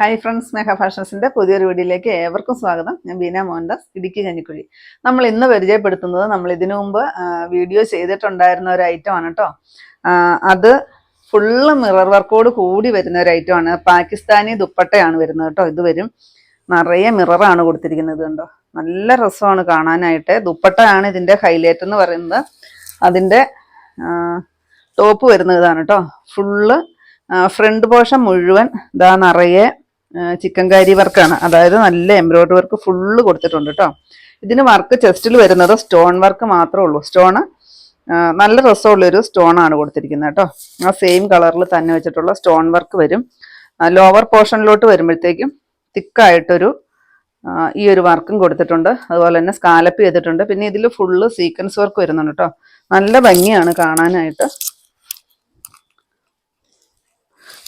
Hi friends മേഘ ഫാഷൻസിന്റെ പുതിയൊരു വീഡിയോയിലേക്ക് ഏവർക്കും സ്വാഗതം. ഞാൻ ബീന മോഹൻദാസ് ഇടുക്കി കഞ്ഞിക്കുഴി. നമ്മൾ ഇന്ന് പരിചയപ്പെടുത്തുന്നത് നമ്മൾ ഇതിനു മുമ്പ് വീഡിയോ ചെയ്തിട്ടുണ്ടായിരുന്ന ഒരു ഐറ്റം ആണ് കേട്ടോ അത് ഫുള്ള് മിറർ വർക്കോട് കൂടി വരുന്ന ഒരു ഐറ്റം ആണ്. പാകിസ്ഥാനി ദുപ്പട്ടയാണ് വരുന്നത് കേട്ടോ ഇത് വരും. നിറയെ മിററാണ് കൊടുത്തിരിക്കുന്നത് കണ്ടോ. നല്ല രസമാണ് കാണാനായിട്ട്. ദുപ്പട്ടയാണ് ഇതിന്റെ ഹൈലൈറ്റ് എന്ന് പറയുന്നത്. അതിന്റെ ടോപ്പ് വരുന്നതാണ് കേട്ടോ ഫുള്ള് ഫ്രണ്ട് പോർഷൻ മുഴുവൻ ഇതാ നിറയെ ചിക്കൻ കാരി വർക്കാണ്. അതായത് നല്ല എംബ്രോയ്ഡറി വർക്ക് ഫുള്ള് കൊടുത്തിട്ടുണ്ട് കേട്ടോ ഇതിന് വർക്ക് ചെസ്റ്റിൽ വരുന്നത് സ്റ്റോൺ വർക്ക് മാത്രമേ ഉള്ളൂ. സ്റ്റോണ് നല്ല രസമുള്ളൊരു സ്റ്റോൺ ആണ് കൊടുത്തിരിക്കുന്നത് കേട്ടോ ആ സെയിം കളറിൽ തന്നെ വെച്ചിട്ടുള്ള സ്റ്റോൺ വർക്ക് വരും. ലോവർ പോർഷനിലോട്ട് വരുമ്പോഴത്തേക്കും തിക്കായിട്ടൊരു ഈ ഒരു വർക്കും കൊടുത്തിട്ടുണ്ട്. അതുപോലെ തന്നെ സ്കാലപ്പ് ചെയ്തിട്ടുണ്ട്. പിന്നെ ഇതിൽ ഫുള്ള് സീക്വൻസ് വർക്ക് വരുന്നുണ്ട് കേട്ടോ നല്ല ഭംഗിയാണ് കാണാനായിട്ട്.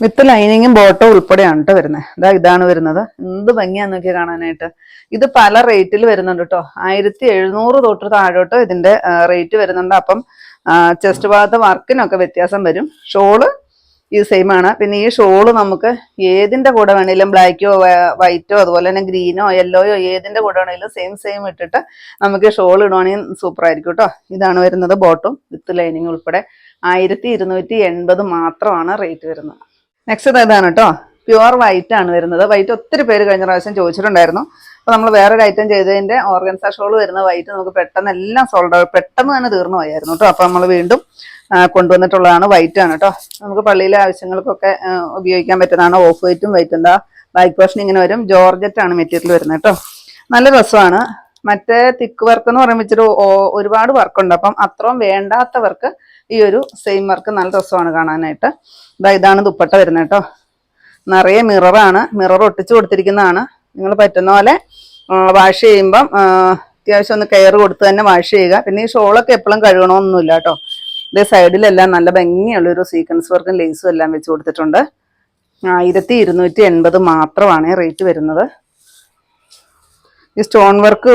വിത്ത് ലൈനിങ്ങും ബോട്ടോ ഉൾപ്പെടെയാണ് കേട്ടോ വരുന്നത് ഇതാ ഇതാണ് വരുന്നത്. എന്ത് ഭംഗിയാന്ന് നോക്കിയാൽ കാണാനായിട്ട്. ഇത് പല റേറ്റിൽ വരുന്നുണ്ട് കേട്ടോ ആയിരത്തി എഴുന്നൂറ് തൊട്ട് താഴോട്ട് ഇതിന്റെ റേറ്റ് വരുന്നുണ്ട്. അപ്പം ചെസ്റ്റ് ഭാഗത്തെ വർക്കിനൊക്കെ വ്യത്യാസം വരും. ഷോൾ ഈ സെയിം ആണ്. പിന്നെ ഈ ഷോൾ നമുക്ക് ഏതിന്റെ കൂടെ വേണേലും ബ്ലാക്കോ വൈറ്റോ അതുപോലെ തന്നെ ഗ്രീനോ യെല്ലോയോ ഏതിന്റെ കൂടെ വേണേലും സെയിം സെയിം ഇട്ടിട്ട് നമുക്ക് ഷോൾ ഇടുവാണെങ്കിൽ സൂപ്പർ ആയിരിക്കും കേട്ടോ ഇതാണ് വരുന്നത് ബോട്ടും വിത്ത് ലൈനിങ് ഉൾപ്പെടെ. ആയിരത്തി ഇരുന്നൂറ്റി എൺപത് മാത്രമാണ് റേറ്റ് വരുന്നത്. നെക്സ്റ്റ് ഇതാണ് കേട്ടോ പ്യുവർ വൈറ്റ് ആണ് വരുന്നത്. വൈറ്റ് ഒത്തിരി പേര് കഴിഞ്ഞ പ്രാവശ്യം ചോദിച്ചിട്ടുണ്ടായിരുന്നു. അപ്പോൾ നമ്മൾ വേറൊരു ഐറ്റം ചെയ്തതിന്റെ ഓർഗൻസ ഷോൾ വരുന്ന വൈറ്റ് നമുക്ക് പെട്ടെന്ന് എല്ലാം സോൾഡ് ഔട്ട് പെട്ടെന്ന് തന്നെ തീർന്നു പോയായിരുന്നു കേട്ടോ അപ്പോൾ നമ്മൾ വീണ്ടും കൊണ്ടുവന്നിട്ടുള്ളതാണ് വൈറ്റ് ആണ് കേട്ടോ നമുക്ക് പള്ളിയിലെ ആവശ്യങ്ങൾക്കൊക്കെ ഉപയോഗിക്കാൻ പറ്റുന്നതാണ്. ഓഫ് വൈറ്റും വൈറ്റ് എന്താ? ബാക്ക് പോർഷൻ ഇങ്ങനെ വരും. ജോർജറ്റ് ആണ് മെറ്റീരിയൽ വരുന്നത് കേട്ടോ നല്ല രസമാണ്. മറ്റേ തിക്ക് വർക്ക് എന്ന് പറയുമ്പോൾ ഇച്ചിരി ഒരുപാട് വർക്കുണ്ട് അപ്പം അത്രയും വേണ്ടാത്തവർക്ക് ഈ ഒരു സെയിം വർക്ക് നല്ല രസമാണ് കാണാനായിട്ട്. ഇതാ ഇതാണ് ദുപ്പട്ട വരുന്നത് കേട്ടോ. നിറയെ മിററാണ്. മിറർ ഒട്ടിച്ചു കൊടുത്തിരിക്കുന്നതാണ്. നിങ്ങൾ പറ്റുന്ന പോലെ വാഷ് ചെയ്യുമ്പം അത്യാവശ്യം ഒന്ന് കെയർ കൊടുത്ത് തന്നെ വാഷ് ചെയ്യുക. പിന്നെ ഈ ഷോളൊക്കെ എപ്പോഴും കഴുകണമെന്നൊന്നുമില്ല കേട്ടോ. ഇതേ സൈഡിലെല്ലാം നല്ല ഭംഗിയുള്ള ഒരു സീക്വൻസ് വർക്കും ലേസും എല്ലാം വെച്ച് കൊടുത്തിട്ടുണ്ട്. ആയിരത്തി ഇരുന്നൂറ്റി എൺപത് മാത്രമാണ് റേറ്റ് വരുന്നത്. ഈ സ്റ്റോൺ വർക്ക്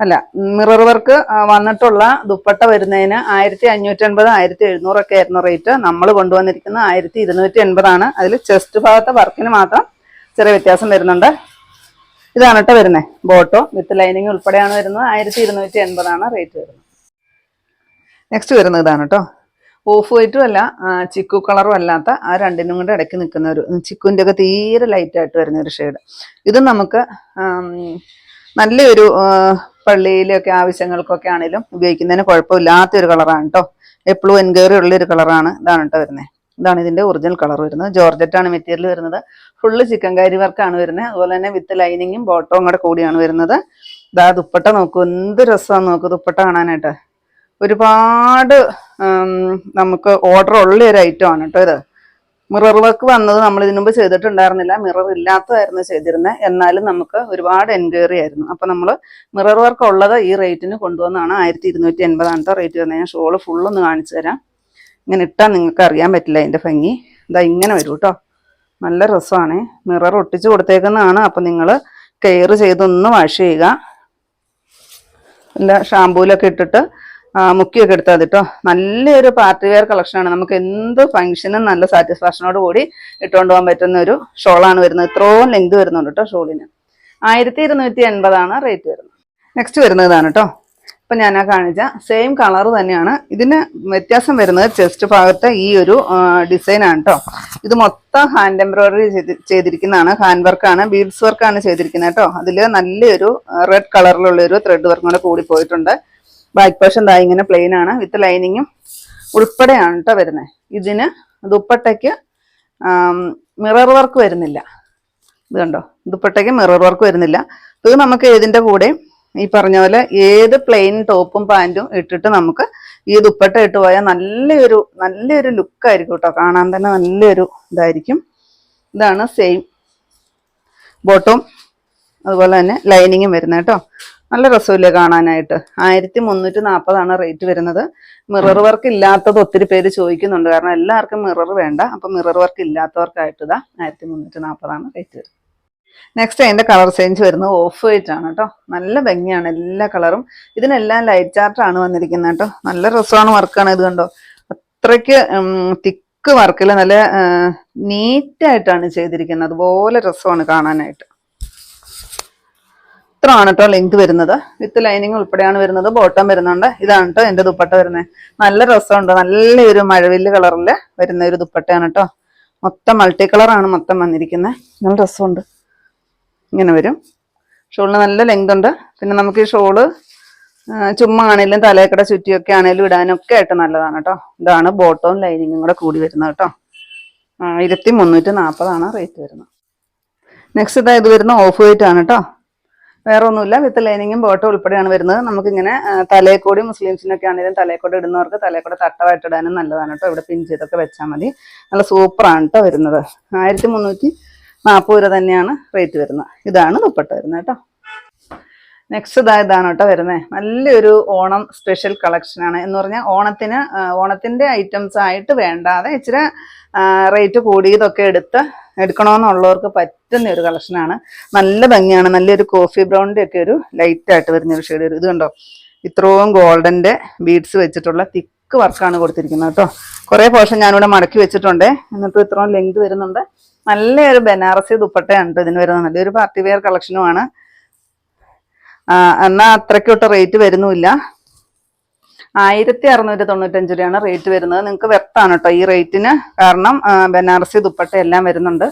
അല്ല മിറർ വർക്ക് വന്നിട്ടുള്ള ദുപ്പട്ട വരുന്നതിന് ആയിരത്തി അഞ്ഞൂറ്റി അൻപത് ആയിരത്തി എഴുന്നൂറൊക്കെ ആയിരുന്നു റേറ്റ് നമ്മൾ കൊണ്ടുവന്നിരിക്കുന്നത് ആയിരത്തി ഇരുന്നൂറ്റി എൺപതാണ് അതിൽ ചെസ്റ്റ് ഭാഗത്തെ വർക്കിന് മാത്രം ചെറിയ വ്യത്യാസം വരുന്നുണ്ട്. ഇതാണ് കേട്ടോ വരുന്നത് ബോട്ടോ വിത്ത് ലൈനിങ് ഉൾപ്പെടെയാണ് വരുന്നത്. ആയിരത്തി ഇരുന്നൂറ്റി എൺപതാണ് റേറ്റ് വരുന്നത്. നെക്സ്റ്റ് വരുന്നത് ഇതാണ് കേട്ടോ ഓഫ് വൈറ്റും അല്ല ചിക്കു കളറും അല്ലാത്ത ആ രണ്ടിനും കൂടെ ഇടയ്ക്ക് നിൽക്കുന്ന ഒരു ചിക്കുവിന്റെ ഒക്കെ തീരെ ലൈറ്റായിട്ട് വരുന്ന ഒരു ഷെയ്ഡ് ഇത് നമുക്ക് നല്ലൊരു പള്ളിയിലൊക്കെ ആവശ്യങ്ങൾക്കൊക്കെ ആണെങ്കിലും ഉപയോഗിക്കുന്നതിന് കുഴപ്പമില്ലാത്ത ഒരു കളറാണ് കേട്ടോ എപ്പോഴും എൻക്വയറി ഉള്ള ഒരു കളറാണ് ഇതാണ് കേട്ടോ വരുന്നത് ഇതാണ് ഇതിന്റെ ഒറിജിനൽ കളർ വരുന്നത്. ജോർജറ്റ് ആണ് മെറ്റീരിയൽ വരുന്നത്. ഫുള്ള് ചിക്കൻ കാരി വർക്കാണ് വരുന്നത് അതുപോലെ തന്നെ വിത്ത് ലൈനിങ്ങും ബോട്ടവും കൂടെ കൂടിയാണ് വരുന്നത്. ഇതാ ദുപ്പട്ട നോക്കൂ. എന്ത് രസമാണ് നോക്കൂ ദുപ്പട്ട കാണാനായിട്ട്. ഒരുപാട് നമുക്ക് ഓർഡർ ഉള്ള ഒരു ഐറ്റം ആണ് കേട്ടോ ഇത്. മിറർ വർക്ക് വന്നത് നമ്മൾ ഇതിനു മുമ്പ് ചെയ്തിട്ടുണ്ടായിരുന്നില്ല. മിറർ ഇല്ലാത്തതായിരുന്നു ചെയ്തിരുന്നത് എന്നാലും നമുക്ക് ഒരുപാട് എൻക്വയറി ആയിരുന്നു. അപ്പൊ നമ്മൾ മിറർ വർക്ക് ഉള്ളത് ഈ റേറ്റിന് കൊണ്ടുവന്നാണ്. ആയിരത്തി ഇരുന്നൂറ്റി എൺപതാമത്തെ റേറ്റ് വന്നത് ഞാൻ ഷോൾ ഫുള്ളൊന്ന് കാണിച്ചു തരാം. ഇങ്ങനെ ഇട്ടാൽ നിങ്ങൾക്ക് അറിയാൻ പറ്റില്ല അതിന്റെ ഭംഗി. ഇതാ ഇങ്ങനെ വരും കേട്ടോ നല്ല രസമാണ്. മിറർ ഒട്ടിച്ച് കൊടുത്തേക്കുന്നതാണ്. അപ്പൊ നിങ്ങൾ കെയർ ചെയ്തൊന്ന് വാഷ് ചെയ്യുക. നല്ല ഷാമ്പൂലൊക്കെ ഇട്ടിട്ട് മുക്കിയൊക്കെ എടുത്താൽ കേട്ടോ നല്ലൊരു പാർട്ടി വെയർ കളക്ഷനാണ് നമുക്ക് എന്ത് ഫംഗ്ഷനും നല്ല സാറ്റിസ്ഫാക്ഷനോട് കൂടി ഇട്ടുകൊണ്ട് പോകാൻ പറ്റുന്ന ഒരു ഷോളാണ് വരുന്നത്. ഇത്രയും ലെങ്ത് വരുന്നുണ്ട് കേട്ടോ ഷോളിന് ആയിരത്തി ഇരുന്നൂറ്റി എൺപതാണ് റേറ്റ് വരുന്നത്. നെക്സ്റ്റ് വരുന്നത് ഇതാണ് കേട്ടോ ഇപ്പൊ ഞാൻ ആ കാണിച്ച സെയിം കളർ തന്നെയാണ്. ഇതിന് വ്യത്യാസം വരുന്നത് ചെസ്റ്റ് ഭാഗത്തെ ഈ ഒരു ഡിസൈൻ ആണ് കേട്ടോ ഇത് മൊത്തം ഹാൻഡ് എംബ്രോയിഡറി ചെയ്തിരിക്കുന്നതാണ്. ഹാൻഡ് വർക്കാണ് ബീഡ്സ് വർക്കാണ് ചെയ്തിരിക്കുന്നത് കേട്ടോ അതിൽ നല്ലൊരു റെഡ് കളറിലുള്ള ഒരു ത്രെഡ് വർക്കും കൂടെ കൂടി പോയിട്ടുണ്ട്. ബാക്ക് പോർഷൻ ദാ ഇങ്ങനെ പ്ലെയിൻ ആണ്. വിത്ത് ലൈനിങ്ങും ഉൾപ്പെടെയാണ് കേട്ടോ വരുന്നത്. ഇതിന് ദുപ്പട്ടയ്ക്ക് മിറർ വർക്ക് വരുന്നില്ല. ഇത് കണ്ടോ? ദുപ്പട്ടയ്ക്ക് മിറർ വർക്ക് വരുന്നില്ല. ഇത് നമുക്ക് ഏതിന്റെ കൂടെ ഈ പറഞ്ഞ പോലെ ഏത് പ്ലെയിൻ ടോപ്പും പാന്റും ഇട്ടിട്ട് നമുക്ക് ഈ ദുപ്പട്ട ഇട്ട് പോയാൽ നല്ലൊരു നല്ലൊരു ലുക്കായിരിക്കും കേട്ടോ കാണാൻ തന്നെ നല്ലൊരു ഇതായിരിക്കും. ഇതാണ് സെയിം ബോട്ടവും അതുപോലെ തന്നെ ലൈനിങ്ങും വരുന്നത് കേട്ടോ നല്ല രസമില്ലേ കാണാനായിട്ട്. ആയിരത്തി മുന്നൂറ്റി നാൽപ്പതാണ് റേറ്റ് വരുന്നത്. മിറർ വർക്ക് ഇല്ലാത്തത് ഒത്തിരി പേര് ചോദിക്കുന്നുണ്ട്. കാരണം എല്ലാവർക്കും മിറർ വേണ്ട. അപ്പം മിറർ വർക്ക് ഇല്ലാത്തവർക്കായിട്ട് ഇതാ ആയിരത്തി മുന്നൂറ്റി നാൽപ്പതാണ് റേറ്റ് വരുന്നത്. നെക്സ്റ്റ് അതിന്റെ കളർ ചേഞ്ച് വരുന്നത് ഓഫ് വൈറ്റ് ആണ് കേട്ടോ. നല്ല ഭംഗിയാണ് എല്ലാ കളറും ഇതിനെല്ലാം ലൈറ്റ് ചാർട്ട് ആണ് വന്നിരിക്കുന്നത് കേട്ടോ. നല്ല രസമാണ് വർക്കാണ് ഇത് കണ്ടോ. അത്രയ്ക്ക് തിക്ക് വർക്കിൽ നല്ല നീറ്റായിട്ടാണ് ചെയ്തിരിക്കുന്നത്. അതുപോലെ രസമാണ് കാണാനായിട്ട്. ഇത്രയാണ് കേട്ടോ ലെങ്ത് വരുന്നത്. വിത്ത് ലൈനിങ് ഉൾപ്പെടെയാണ് വരുന്നത്. ബോട്ടം വരുന്നുണ്ട്. ഇതാണ് കേട്ടോ എന്റെ ദുപ്പട്ട വരുന്നത് നല്ല രസമുണ്ട്. നല്ല ഒരു മഴവില്ല് കളറിൽ വരുന്ന ഒരു ദുപ്പട്ടയാണ് കേട്ടോ മൊത്തം മൾട്ടി കളറാണ് മൊത്തം വന്നിരിക്കുന്നത് നല്ല രസമുണ്ട്. ഇങ്ങനെ വരും. ഷോളിന് നല്ല ലെങ്ത് ഉണ്ട്. പിന്നെ നമുക്ക് ഈ ഷോൾ ചുമ്മാ ആണെങ്കിലും തലയക്കട ചുറ്റിയൊക്കെ ആണെങ്കിലും ഇടാനൊക്കെ ആയിട്ട് നല്ലതാണ് കേട്ടോ ഇതാണ് ബോട്ടവും ലൈനിങ്ങും കൂടെ കൂടി വരുന്നത് കേട്ടോ ആയിരത്തി മുന്നൂറ്റി നാൽപ്പതാണ് റേറ്റ് വരുന്നത്. നെക്സ്റ്റ് ഇതാ ഇത് വരുന്ന ഓഫ് വൈറ്റ് ആണ് കേട്ടോ വേറെ ഒന്നുമില്ല വിത്ത് ലൈനിങ്ങും ബോട്ടം ഉൾപ്പെടെയാണ് വരുന്നത്. നമുക്കിങ്ങനെ തലേക്കൂടി മുസ്ലിംസിനൊക്കെ ആണെങ്കിലും തലേക്കൂടി ഇടുന്നവർക്ക് തലേക്കൂടി തട്ടമായിട്ട് ഇടാനും നല്ലതാണ് കേട്ടോ. ഇവിടെ പിൻ ചെയ്തൊക്കെ വെച്ചാൽ മതി. നല്ല സൂപ്പറാണ് കേട്ടോ വരുന്നത്. ആയിരത്തി മുന്നൂറ്റി നാൽപ്പത് രൂപ തന്നെയാണ് റേറ്റ് വരുന്നത്. ഇതാണ് ദുപ്പട്ട വരുന്നത് കേട്ടോ. നെക്സ്റ്റ് ഇതാ ഇതാണ് കേട്ടോ വരുന്നത്. നല്ലൊരു ഓണം സ്പെഷ്യൽ കളക്ഷനാണ് എന്ന് പറഞ്ഞാൽ ഓണത്തിന് ഓണത്തിന്റെ ഐറ്റംസ് ആയിട്ട് വേണ്ടാതെ ഇച്ചിരി റേറ്റ് കൂടിയതൊക്കെ എടുത്ത് എടുക്കണമെന്നുള്ളവർക്ക് പറ്റുന്ന ഒരു കളക്ഷനാണ് നല്ല ഭംഗിയാണ്. നല്ലൊരു കോഫി ബ്രൗണിന്റെ ഒക്കെ ഒരു ലൈറ്റ് ആയിട്ട് വരുന്ന ഒരു ഷെയ്ഡ് ഇത് കണ്ടോ? ഇത്രയും ഗോൾഡന്റെ ബീഡ്സ് വെച്ചിട്ടുള്ള തിക്ക് വർക്കാണ് കൊടുത്തിരിക്കുന്നത് കേട്ടോ. കുറേ പോർഷൻ ഞാനിവിടെ മടക്കി വെച്ചിട്ടുണ്ട്. എന്നിട്ട് ഇത്രയും ലെങ്ത് വരുന്നുണ്ട്. നല്ലൊരു ബനാറസി ദുപ്പട്ടയാണ് ഇതിന് വരുന്നത്. നല്ലൊരു പാർട്ടി വെയർ കളക്ഷനുമാണ് എന്നാൽ അത്രയ്ക്കൊട്ട് റേറ്റ് വരുന്നുമില്ല. ആയിരത്തി അറുന്നൂറ്റി തൊണ്ണൂറ്റഞ്ച് രൂപയാണ് റേറ്റ് വരുന്നത്. നിങ്ങൾക്ക് വെർത്താണ് കേട്ടോ ഈ റേറ്റിന് കാരണം ബനാറസി ദുപ്പട്ട എല്ലാം വരുന്നുണ്ട്.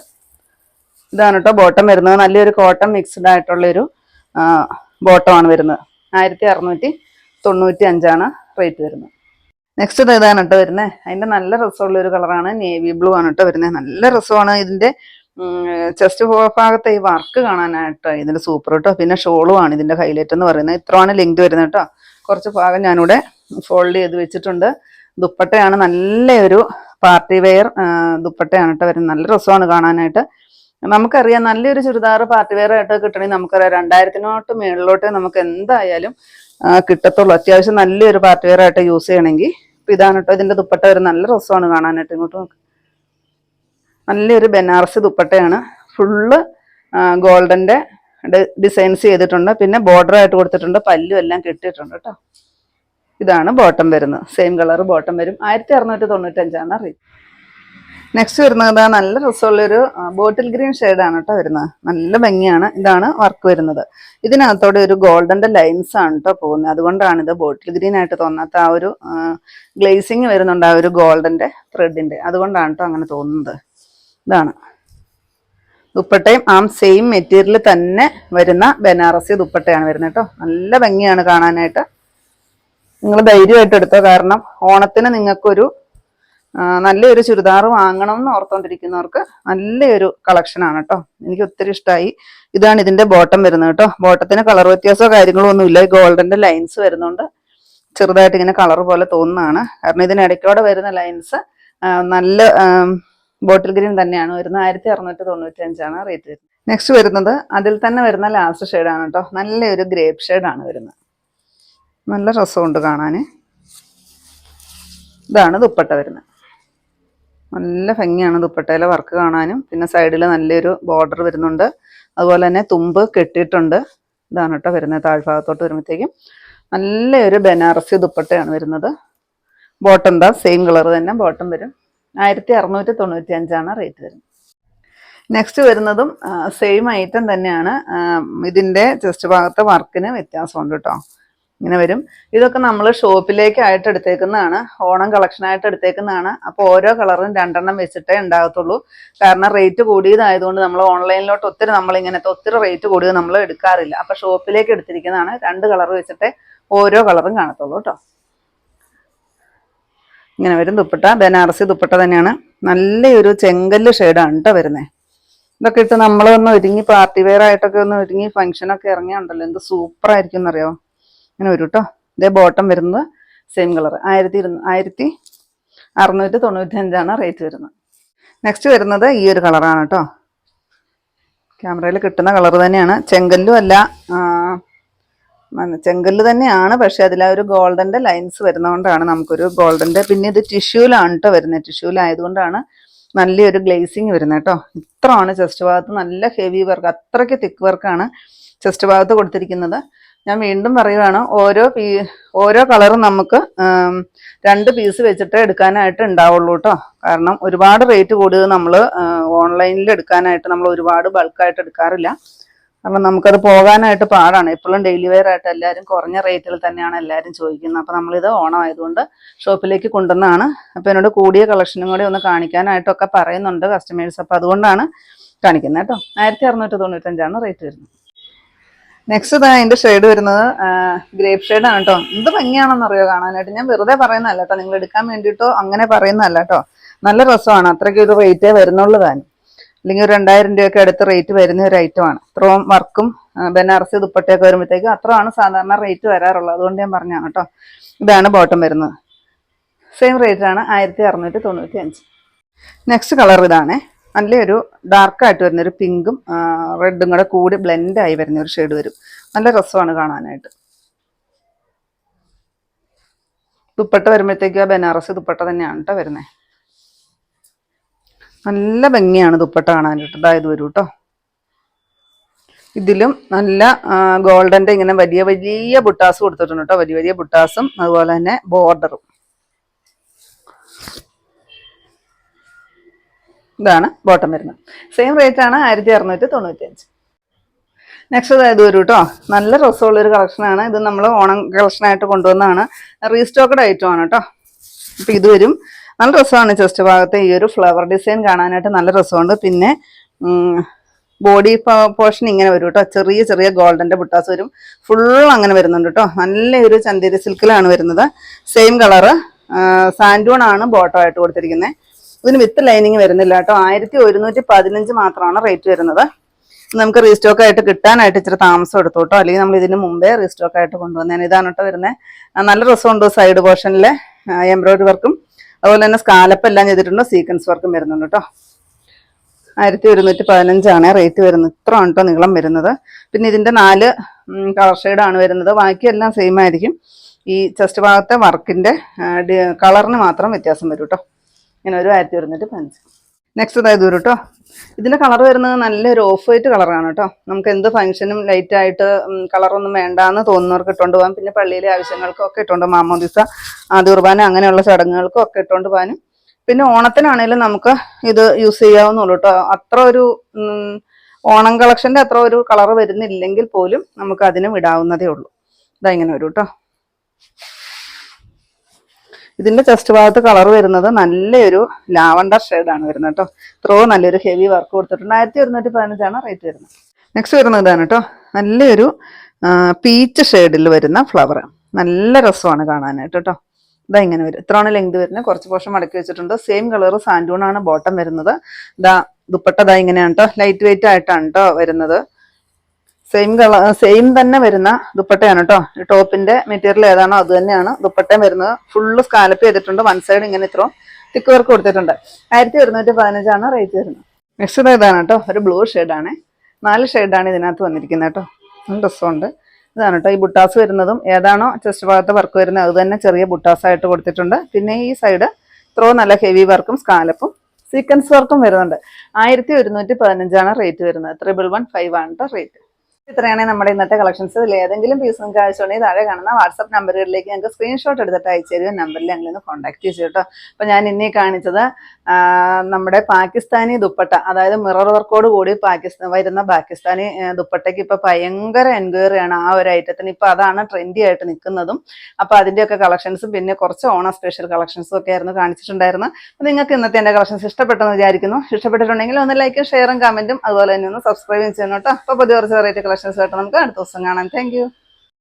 ഇതാണ് കേട്ടോ ബോട്ടം വരുന്നത്. നല്ലൊരു കോട്ടൺ മിക്സ്ഡ് ആയിട്ടുള്ളൊരു ബോട്ടമാണ് വരുന്നത് ആയിരത്തി അറുന്നൂറ്റി തൊണ്ണൂറ്റി അഞ്ചാണ് റേറ്റ് വരുന്നത്. നെക്സ്റ്റ് ഇത് ഇതാണ് കേട്ടോ വരുന്നത്. അതിന്റെ നല്ല രസമുള്ള ഒരു കളറാണ് നേവി ബ്ലൂ ആണ് കേട്ടോ വരുന്നത്. നല്ല രസമാണ് ഇതിന്റെ ചെസ്റ്റ് ഭാഗത്തെ ഈ വർക്ക് കാണാനായിട്ട് ഇതിന്റെ സൂപ്പർ കേട്ടോ. പിന്നെ ഷോളും ആണ് ഇതിന്റെ ഹൈലൈറ്റ് എന്ന് പറയുന്നത്. ഇത്രയാണ് ലെങ്ത് വരുന്നത് കേട്ടോ. കുറച്ച് ഭാഗം ഞാനിവിടെ ഫോൾഡ് ചെയ്ത് വെച്ചിട്ടുണ്ട്. ദുപ്പട്ടയാണ് നല്ലൊരു പാർട്ടി വെയർ ദുപ്പട്ടയാണ് കേട്ടോ വരുന്നത്. നല്ല രസമാണ് കാണാനായിട്ട്. നമുക്കറിയാം നല്ലൊരു ചുരിദാർ പാർട്ടി വെയർ ആയിട്ട് കിട്ടണമെങ്കിൽ നമുക്കറിയാം. രണ്ടായിരത്തിനോട്ട് മുകളിലോട്ട് നമുക്ക് എന്തായാലും കിട്ടത്തുള്ളൂ. അത്യാവശ്യം നല്ലൊരു പാർട്ടി വെയർ ആയിട്ട് യൂസ് ചെയ്യണമെങ്കിൽ. ഇപ്പം ഇതാണ് കേട്ടോ ഇതിന്റെ ദുപ്പട്ട ഒരു നല്ല രസമാണ് കാണാനായിട്ട് ഇങ്ങോട്ട് നോക്ക്. നല്ലൊരു ബനാറസി ദുപ്പട്ടയാണ്. ഫുള്ള് ഗോൾഡന്റെ ഡിസൈൻസ് ചെയ്തിട്ടുണ്ട്. പിന്നെ ബോർഡർ ആയിട്ട് കൊടുത്തിട്ടുണ്ട്. പല്ലും എല്ലാം കെട്ടിയിട്ടുണ്ട് കേട്ടോ. ഇതാണ് ബോട്ടം വരുന്നത്. സെയിം കളർ ബോട്ടം വരും. ആയിരത്തി അറുന്നൂറ്റി തൊണ്ണൂറ്റഞ്ചാണ് റേറ്റ് നെക്സ്റ്റ് വരുന്നത് നല്ല രസമുള്ളൊരു ബോട്ടിൽ ഗ്രീൻ ഷെയ്ഡാണ് കേട്ടോ വരുന്നത്. നല്ല ഭംഗിയാണ്. ഇതാണ് വർക്ക് വരുന്നത്. ഇതിനകത്തോടെ ഒരു ഗോൾഡന്റെ ലൈൻസ് ആണ് കേട്ടോ പോകുന്നത്. അതുകൊണ്ടാണ് ഇത് ബോട്ടിൽ ഗ്രീൻ ആയിട്ട് തോന്നാത്ത ആ ഒരു ഗ്ലേസിങ് വരുന്നുണ്ട് ആ ഒരു ഗോൾഡന്റെ ത്രെഡിന്റെ അതുകൊണ്ടാണ് കേട്ടോ അങ്ങനെ തോന്നുന്നത്. ഇതാണ്. ദുപ്പട്ടയും ആ സെയിം മെറ്റീരിയൽ തന്നെ വരുന്ന ബനാറസി ദുപ്പട്ടയാണ് വരുന്നത് കേട്ടോ നല്ല ഭംഗിയാണ് കാണാനായിട്ട്. നിങ്ങൾ ധൈര്യമായിട്ട് എടുത്തോ. കാരണം ഓണത്തിന് നിങ്ങൾക്കൊരു നല്ലൊരു ചുരിദാർ വാങ്ങണം എന്ന് ഓർത്തോണ്ടിരിക്കുന്നവർക്ക് നല്ലൊരു കളക്ഷനാണ് കേട്ടോ. എനിക്ക് ഒത്തിരി ഇഷ്ടമായി ഇതാണ് ഇതിന്റെ ബോട്ടം വരുന്നത് കേട്ടോ. ബോട്ടത്തിന് കളർ വ്യത്യാസമോ കാര്യങ്ങളോ ഒന്നുമില്ല. ഗോൾഡന്റെ ലൈൻസ് വരുന്നുണ്ട് ചെറുതായിട്ട് ഇങ്ങനെ കളർ പോലെ തോന്നുന്നതാണ്. കാരണം ഇതിനിടയ്ക്കോടെ വരുന്ന ലൈൻസ് നല്ല ബോട്ടിൽ ഗ്രീൻ തന്നെയാണ്. വരുന്നത് ആയിരത്തി അറുന്നൂറ്റി തൊണ്ണൂറ്റി അഞ്ചാണ് റേറ്റ് വരുന്നത്. നെക്സ്റ്റ് വരുന്നത് അതിൽ തന്നെ വരുന്ന ലാസ്റ്റ് ഷെയ്ഡാണ് കേട്ടോ. നല്ലൊരു ഗ്രേപ്പ് ഷെയ്ഡാണ് വരുന്നത്. നല്ല രസമുണ്ട് കാണാൻ ഇതാണ് ദുപ്പട്ട വരുന്നത്. നല്ല ഭംഗിയാണ് ദുപ്പട്ടയിലെ വർക്ക് കാണാനും. പിന്നെ സൈഡിൽ നല്ലൊരു ബോർഡർ വരുന്നുണ്ട്. അതുപോലെ തന്നെ തുമ്പ് കെട്ടിയിട്ടുണ്ട്. ഇതാണ് കേട്ടോ വരുന്നത് താഴ്ഭാഗത്തോട്ട് വരുമ്പോഴത്തേക്കും. നല്ലൊരു ബനാറസി ദുപ്പട്ടയാണ് വരുന്നത്. ബോട്ടം എന്താ സെയിം കളർ തന്നെ. ബോട്ടം വരും. ആയിരത്തി അറുന്നൂറ്റി തൊണ്ണൂറ്റി അഞ്ചാണ് റേറ്റ് വരുന്നത് നെക്സ്റ്റ് വരുന്നതും സെയിം ഐറ്റം തന്നെയാണ് ഇതിന്റെ ചെസ്റ്റ് ഭാഗത്തെ വർക്കിന് വ്യത്യാസമുണ്ട് കേട്ടോ. ഇങ്ങനെ വരും. ഇതൊക്കെ നമ്മൾ ഷോപ്പിലേക്ക് ആയിട്ട് എടുത്തേക്കുന്നതാണ്. ഓണം കളക്ഷൻ ആയിട്ട് എടുത്തേക്കുന്നതാണ്. അപ്പോൾ ഓരോ കളറും രണ്ടെണ്ണം വെച്ചിട്ടേ ഉണ്ടാകത്തുള്ളൂ. കാരണം റേറ്റ് കൂടിയതായതുകൊണ്ട് നമ്മൾ ഓൺലൈനിലോട്ട് ഒത്തിരി നമ്മൾ ഇങ്ങനത്തെ ഒത്തിരി റേറ്റ് കൂടിയത് നമ്മൾ എടുക്കാറില്ല. അപ്പോൾ ഷോപ്പിലേക്ക് എടുത്തിരിക്കുന്നതാണ്. രണ്ട് കളർ വെച്ചിട്ടേ ഓരോ കളറും കാണത്തുള്ളൂ കേട്ടോ. ഇങ്ങനെ വരും ദുപ്പട്ട. ബനാറസി ദുപ്പട്ട തന്നെയാണ്. നല്ലൊരു ചെങ്കല്ല് ഷെയ്ഡാണ് കേട്ടോ വരുന്നത് ഇതൊക്കെ ഇട്ട് നമ്മളൊന്ന് ഒരുങ്ങി പാർട്ടി വെയർ ആയിട്ടൊക്കെ ഒന്ന് ഒരുങ്ങി ഫംഗ്ഷനൊക്കെ ഇറങ്ങിയുണ്ടല്ലോ. എന്ത് സൂപ്പർ ആയിരിക്കും ഇങ്ങനെ വരും കേട്ടോ ഇതേ ബോട്ടം വരുന്നത് സെയിം കളർ ആയിരത്തി ഇരുന്ന് ആയിരത്തി അറുന്നൂറ്റി തൊണ്ണൂറ്റി അഞ്ചാണ് റേറ്റ് വരുന്നത്. നെക്സ്റ്റ് വരുന്നത് ഈ ഒരു കളറാണ് കേട്ടോ ക്യാമറയിൽ കിട്ടുന്ന കളർ തന്നെയാണ്. ചെങ്കല്ലും അല്ല ചെങ്കല്ല് തന്നെയാണ് പക്ഷെ അതിൽ ആ ഒരു ഗോൾഡന്റെ ലൈൻസ് വരുന്നതുകൊണ്ടാണ് നമുക്കൊരു ഗോൾഡന്റെ പിന്നെ ഇത് ടിഷ്യൂലാണ് കേട്ടോ വരുന്നത്. ടിഷ്യൂലായതുകൊണ്ടാണ് നല്ലൊരു ഗ്ലേസിങ് വരുന്നത് കേട്ടോ ഇത്രയാണ് ചെസ്റ്റ് ഭാഗത്ത് നല്ല ഹെവി വർക്ക് അത്രയ്ക്ക് തിക്ക് വർക്കാണ് ചെസ്റ്റ് ഭാഗത്ത് കൊടുത്തിരിക്കുന്നത്. ഞാൻ വീണ്ടും പറയുവാണ് ഓരോ പീ ഓരോ കളറും നമുക്ക് രണ്ട് പീസ് വെച്ചിട്ട് എടുക്കാനായിട്ട് ഉണ്ടാവുള്ളൂ കേട്ടോ. കാരണം ഒരുപാട് റേറ്റ് കൂടിയത് നമ്മൾ ഓൺലൈനിൽ എടുക്കാനായിട്ട് നമ്മൾ ഒരുപാട് ബൾക്കായിട്ട് എടുക്കാറില്ല. കാരണം നമുക്കത് പോകാനായിട്ട് പാടാണ്. എപ്പോഴും ഡെയിലി വെയർ ആയിട്ട് എല്ലാവരും കുറഞ്ഞ റേറ്റിൽ തന്നെയാണ് എല്ലാവരും ചോദിക്കുന്നത്. അപ്പം നമ്മളിത് ഓണം ആയതുകൊണ്ട് ഷോപ്പിലേക്ക് കൊണ്ടുവന്നാണ്. അപ്പം എന്നോട് കൂടിയ കളക്ഷനും കൂടി ഒന്ന് കാണിക്കാനായിട്ടൊക്കെ പറയുന്നുണ്ട് കസ്റ്റമേഴ്സ് അപ്പം അതുകൊണ്ടാണ് കാണിക്കുന്നത് കേട്ടോ. ആയിരത്തി അറുന്നൂറ്റി തൊണ്ണൂറ്റഞ്ചാണ് റേറ്റ് വരുന്നത്. നെക്സ്റ്റ് ഇതാ അതിന്റെ ഷെയ്ഡ് വരുന്നത് ഗ്രേപ്പ് ഷെയ്ഡ് ആണ് കേട്ടോ എന്ത് ഭംഗിയാണെന്ന് അറിയോ കാണാനായിട്ട്? ഞാൻ വെറുതെ പറയുന്നതല്ല കേട്ടോ നിങ്ങൾ എടുക്കാൻ വേണ്ടിയിട്ടോ അങ്ങനെ പറയുന്നതല്ല കേട്ടോ നല്ല രസമാണ്. അത്രയ്ക്ക് ഒരു റേറ്റേ വരുന്നുള്ളൂ താനും അല്ലെങ്കിൽ ഒരു രണ്ടായിരം രൂപയൊക്കെ അടുത്ത് റേറ്റ് വരുന്ന ഒരു ഐറ്റമാണ് ഇത്രയും വർക്കും ബനാറസി ദുപ്പട്ടയൊക്കെ വരുമ്പോഴത്തേക്ക് അത്രയാണ് സാധാരണ റേറ്റ് വരാറുള്ളത്. അതുകൊണ്ട് ഞാൻ പറഞ്ഞാണ് കേട്ടോ ഇതാണ് ബോട്ടം വരുന്നത്. സെയിം റേറ്റ് ആണ് ആയിരത്തി അറുന്നൂറ്റി തൊണ്ണൂറ്റി അഞ്ച് നെക്സ്റ്റ് കളർ ഇതാണേ. നല്ലൊരു ഡാർക്കായിട്ട് വരുന്ന ഒരു പിങ്കും റെഡും കൂടെ കൂടി ബ്ലെൻഡ് ആയി വരുന്ന ഒരു ഷെയ്ഡ് വരും. നല്ല രസമാണ് കാണാനായിട്ട്. ദുപ്പട്ട വരുമ്പോഴത്തേക്ക് ആ ബനാറസ് ദുപ്പട്ട തന്നെയാണ് കേട്ടോ വരുന്നത് നല്ല ഭംഗിയാണ് ദുപ്പട്ട കാണാനായിട്ട്. ഇതായത് വരും കേട്ടോ ഇതിലും നല്ല ഗോൾഡന്റെ ഇങ്ങനെ വലിയ വലിയ ബുട്ടാസ് കൊടുത്തിട്ടുണ്ട് കേട്ടോ വലിയ വലിയ ബുട്ടാസും അതുപോലെ തന്നെ ബോർഡറും. ഇതാണ് ബോട്ടം വരുന്നത്. സെയിം റേറ്റ് ആണ് ആയിരത്തി അറുന്നൂറ്റി തൊണ്ണൂറ്റി അഞ്ച് നെക്സ്റ്റ് അതായത് വരും കേട്ടോ. നല്ല രസമുള്ള ഒരു കളക്ഷനാണ് ഇത് നമ്മൾ ഓണം കളക്ഷനായിട്ട് കൊണ്ടുവന്നതാണ്. റീസ്റ്റോക്കഡ് ഐറ്റം ആണ് കേട്ടോ. അപ്പം ഇത് വരും. നല്ല രസമാണ് ചെസ്റ്റ് ഭാഗത്തെ ഈ ഒരു ഫ്ലവർ ഡിസൈൻ കാണാനായിട്ട് നല്ല രസമുണ്ട്. പിന്നെ ബോഡി പോർഷൻ ഇങ്ങനെ വരും കേട്ടോ. ചെറിയ ചെറിയ ഗോൾഡന്റെ ബുട്ടാസ് വരും. ഫുൾ അങ്ങനെ വരുന്നുണ്ട് കേട്ടോ. നല്ലൊരു ചന്തേരി സിൽക്കിലാണ് വരുന്നത്. സെയിം കളറ് സാൻഡൂൺ ആണ് ബോട്ടോ ആയിട്ട് കൊടുത്തിരിക്കുന്നത് ഇതിന് വിത്ത് ലൈനിങ് വരുന്നില്ല കേട്ടോ. ആയിരത്തി ഒരുന്നൂറ്റി പതിനഞ്ച് മാത്രമാണ് റേറ്റ് വരുന്നത്. നമുക്ക് റീസ്റ്റോക്ക് ആയിട്ട് കിട്ടാനായിട്ട് ഇച്ചിരി താമസം എടുത്തു കേട്ടോ. അല്ലെങ്കിൽ നമ്മൾ ഇതിന് മുമ്പേ റീസ്റ്റോക്ക് ആയിട്ട് കൊണ്ടുവന്നേനെ ഇതാണ് കേട്ടോ വരുന്നത് നല്ല രസമുണ്ട് സൈഡ് പോർഷനിലെ എംബ്രോയിഡറി വർക്കും. അതുപോലെ തന്നെ സ്കാലപ്പ് എല്ലാം ചെയ്തിട്ടുണ്ട്. സീക്വൻസ് വർക്കും വരുന്നുണ്ട് കേട്ടോ. ആയിരത്തി ഒരുന്നൂറ്റി പതിനഞ്ചാണ് റേറ്റ് വരുന്നത്. ഇത്ര കേട്ടോ നീളം വരുന്നത്. പിന്നെ ഇതിന്റെ നാല് കളർ ഷെയ്ഡാണ് വരുന്നത്. ബാക്കിയെല്ലാം സെയിം ആയിരിക്കും. ഈ ചെസ്റ്റ് ഭാഗത്തെ വർക്കിന്റെ കളറിന് മാത്രം വ്യത്യാസം വരും കേട്ടോ. ഇങ്ങനെ ഒരു ആയിരത്തി ഒരുന്നൂറ്റി പതിനഞ്ച് നെക്സ്റ്റ് അതായത് വരും കേട്ടോ ഇതിന്റെ കളർ വരുന്നത് നല്ലൊരു ഓഫ് വൈറ്റ് കളറാണ് കേട്ടോ. നമുക്ക് എന്ത് ഫംഗ്ഷനും ലൈറ്റ് ആയിട്ട് കളറൊന്നും വേണ്ടാന്ന് തോന്നുന്നവർക്ക് ഇട്ടുകൊണ്ട് പോകാം പിന്നെ പള്ളിയിലെ ആവശ്യങ്ങൾക്കും ഒക്കെ ഇട്ടുകൊണ്ട് മാമോദിസ കുർബാന അങ്ങനെയുള്ള ചടങ്ങുകൾക്കും ഒക്കെ ഇട്ടുകൊണ്ട് പോകാനും പിന്നെ ഓണത്തിനാണേലും നമുക്ക് ഇത് യൂസ് ചെയ്യാവുന്നുള്ളൂ കേട്ടോ. അത്ര ഒരു ഓണം കളക്ഷന്റെ അത്ര ഒരു കളർ വരുന്നില്ലെങ്കിൽ പോലും നമുക്ക് അതിനും ഇടാവുന്നതേ ഉള്ളൂ. ഇതാ ഇങ്ങനെ വരും കേട്ടോ. ഇതിന്റെ ചെസ്റ്റ് ഭാഗത്ത് കളർ വരുന്നത് നല്ലൊരു ലാവണ്ടർ ഷെയ്ഡാണ് വരുന്നത് കേട്ടോ. ത്രോ നല്ലൊരു ഹെവി വർക്ക് കൊടുത്തിട്ടുണ്ട്. ആയിരത്തി ഒരുന്നൂറ്റി പതിനഞ്ചാണ് റേറ്റ് വരുന്നത്. നെക്സ്റ്റ് വരുന്നത് ഇതാണ് കേട്ടോ. നല്ലൊരു പീച്ച് ഷെയ്ഡിൽ വരുന്ന ഫ്ലവർ നല്ല രസമാണ് കാണാനായിട്ട് കേട്ടോ. ഇതാ ഇങ്ങനെ വരും. ഇത്രയാണ് ലെങ്ത് വരുന്നത്. കുറച്ച് പോഷം മടക്കി വെച്ചിട്ടുണ്ട്. സെയിം കളർ സാൻഡൂണാണ് ബോട്ടം വരുന്നത്. ഇതാ ദുപ്പട്ട ഇതാ ഇങ്ങനെയാണ് കേട്ടോ. ലൈറ്റ് വെയിറ്റ് ആയിട്ടാണ് കേട്ടോ വരുന്നത്. സെയിം കളർ സെയിം തന്നെ വരുന്ന ദുപ്പട്ടയാണ് കേട്ടോ ഈ ടോപ്പിന്റെ മെറ്റീരിയൽ ഏതാണോ അത് തന്നെയാണ് ദുപ്പട്ടയും വരുന്നത്. ഫുള്ള് സ്കാലപ്പ് ചെയ്തിട്ടുണ്ട്. വൺ സൈഡ് ഇങ്ങനെ ഇത്രയും തിക്ക് വർക്ക് കൊടുത്തിട്ടുണ്ട്. ആയിരത്തി ഒരുന്നൂറ്റി പതിനഞ്ചാണ് റേറ്റ് വരുന്നത്. നെക്സ്റ്റ് ഇതാണ് കേട്ടോ ഒരു ബ്ലൂ ഷെയ്ഡാണ് നാല് ഷെയ്ഡാണ് ഇതിനകത്ത് വന്നിരിക്കുന്നത് കേട്ടോ നല്ല രസമുണ്ട് ഇതാണ് കേട്ടോ ഈ ബുട്ടാസ് വരുന്നതും ഏതാണോ ചെസ്റ്റ് ഭാഗത്ത് വർക്ക് വരുന്നത് അത് തന്നെ ചെറിയ ബുട്ടാസ് ആയിട്ട് കൊടുത്തിട്ടുണ്ട്. പിന്നെ ഈ സൈഡ് ഇത്രയും നല്ല ഹെവി വർക്കും സ്കാലപ്പും സീക്വൻസ് വർക്കും വരുന്നുണ്ട്. ആയിരത്തി ഒരുന്നൂറ്റി പതിനഞ്ചാണ് റേറ്റ് വരുന്നത്. ത്രിബിൾ വൺ ഫൈവ് ആണ് റേറ്റ് ഇത്രയാണ് നമ്മുടെ ഇന്നത്തെ കളക്ഷൻസ് ഇതിൽ ഏതെങ്കിലും പീസ് നിങ്ങൾക്ക് ആവശ്യമുണ്ടെങ്കിൽ താഴെ കാണുന്ന വാട്സപ്പ് നമ്പറുകളിലേക്ക് ഞങ്ങൾക്ക് സ്ക്രീൻഷോട്ട് എടുത്തിട്ട് അയച്ചു തരും നമ്പറിൽ ഞങ്ങൾ ഒന്ന് കോൺടാക്ട് ചെയ്തു കേട്ടോ അപ്പോൾ ഞാൻ ഇന്നീ കാണിച്ചത് നമ്മുടെ പാകിസ്ഥാനി ദുപ്പട്ട അതായത് മിറർ വർക്കോട് കൂടി പാകിസ്ഥാൻ വരുന്ന പാകിസ്ഥാനി ദുപ്പട്ടയ്ക്ക് ഇപ്പൊ ഭയങ്കര എൻക്വയറി ആണ് ആ ഒരു ഐറ്റത്തിന് ഇപ്പൊ അതാണ് ട്രെൻഡി ആയിട്ട് നിൽക്കുന്നതും. അപ്പൊ അതിന്റെയൊക്കെ കളക്ഷൻസും പിന്നെ കുറച്ച് ഓണ സ്പെഷ്യൽ കളക്ഷൻസും ഒക്കെ ആയിരുന്നു കാണിച്ചിട്ടുണ്ടായിരുന്നത്. അപ്പൊ നിങ്ങൾക്ക് ഇന്നത്തെ എന്റെ കളക്ഷൻസ് ഇഷ്ടപ്പെട്ടെന്ന് വിചാരിക്കുന്നു. ഇഷ്ടപ്പെട്ടിട്ടുണ്ടെങ്കിൽ ഒന്ന് ലൈക്കും ഷെയറും കമന്റും അതുപോലെ തന്നെ ഒന്ന് സബ്സ്ക്രൈബും ചെയ്യണം കേട്ടോ. അപ്പൊ പുതിയ കുറച്ച് വെറൈറ്റി കളക്ഷൻസ് ആയിട്ട് നമുക്ക് അടുത്ത ദിവസം കാണാം. താങ്ക്